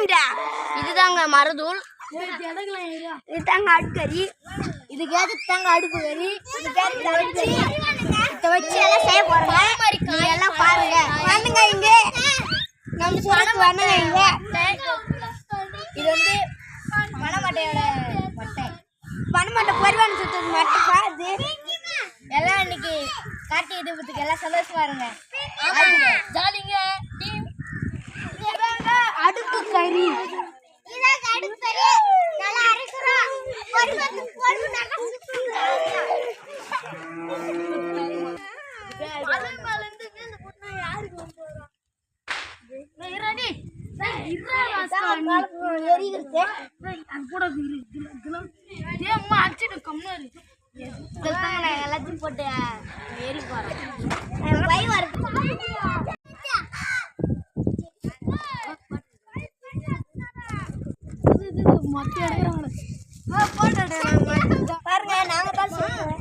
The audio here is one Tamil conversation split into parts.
காமிடா இதுதாங்க மருதூள். இதுதாங்க அடுக்கறி இது எதுக்கு தாங்க அடுப்பு கறி இதுக்கு எதுக்கு இதை வச்சு எல்லாம் செய்ய போறோங்க. எல்லாம் பாருங்க. வந்துங்க இங்க. நம்ம சொல்லுங்க வந்துங்க இங்க. இது வந்து மணமட்டையோட மட்டை. பணமட்டை பருவான சுத்தது மட்டை எல்லாம் இன்னைக்கு காட்டி இதுபத்துக்கு எல்லாம் சந்தோஷமா இருங்க. எல்லாத்தையும் போட்டு ஏறி போறோம் பை வருது. பாருங்க நாங்க தான் செய்யறோம்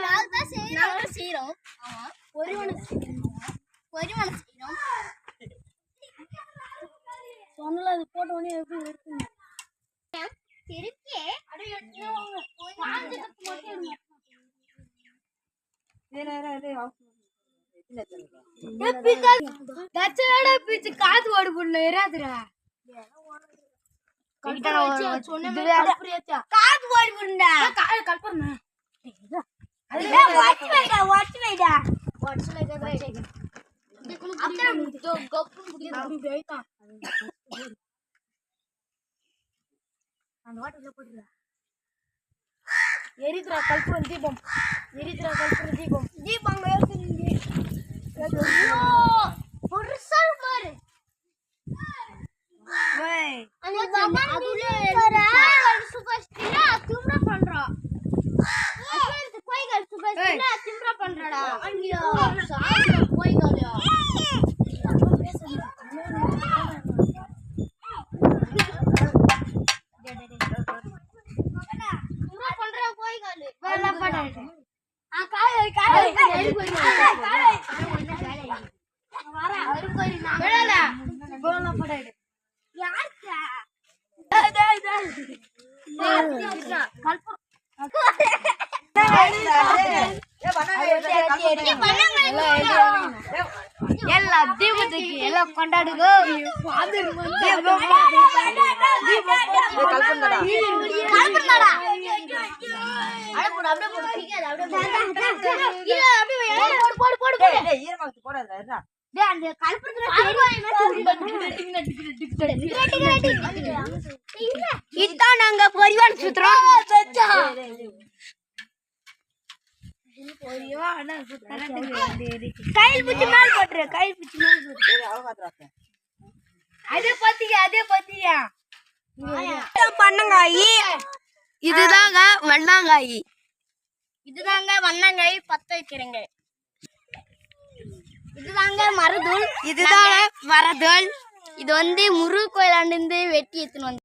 ஒரு மனசு ஒரு மனசு செய்யறோம் சொன்னல அது போட்ட உடனே எப்படி பிச்சு காத்து ஓடு புள்ள இராதுரா காத்து ஓடி புண்டா கல்பனா எரித்ரா கல்புரம் தீபம். எரித்ரா கல்புரம் தீபம். தீபம் பாரு. சூப்பர் ஸ்டார் திம்ரா பண்றோம் ஸ்டார் திம்ரா பண்றடா. ஐயோ கோய்களையா எல்லா தீபத்துக்கு எல்லாம் கொண்டாடுங்க இதான் நாங்க பொரிவான் சுத்துறோம் கையில் பிடிச்சி மேல் போட்டுரு கையில் பிடிச்சி மேல் போட்டுரு. அதே பத்தியா அதே பத்தியா. பண்ணங்காயி. இதுதாங்க வண்ணாங்காய். இதுதாங்க வண்ணங்காய் பத்த வைக்கிறேங்க. இதுதாங்க மருதூள். இதுதாங்க வரதல் இது வந்து முருகு கோயிலாண்டு வெட்டி எடுத்துன்னு வந்து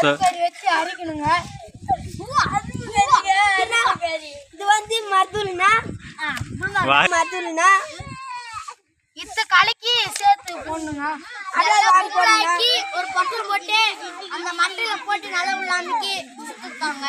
அறுக்கறி வச்சு அரிக்கணுங்க இது வந்து மருதுனா மருதுனா இத்த கலக்கி சேர்த்து போடணுங்க. அதாவது ஒரு பக்கம் போட்டு அந்த மண்டையில போட்டு நல்லா உள்ளாமிக்கி சுத்தாங்க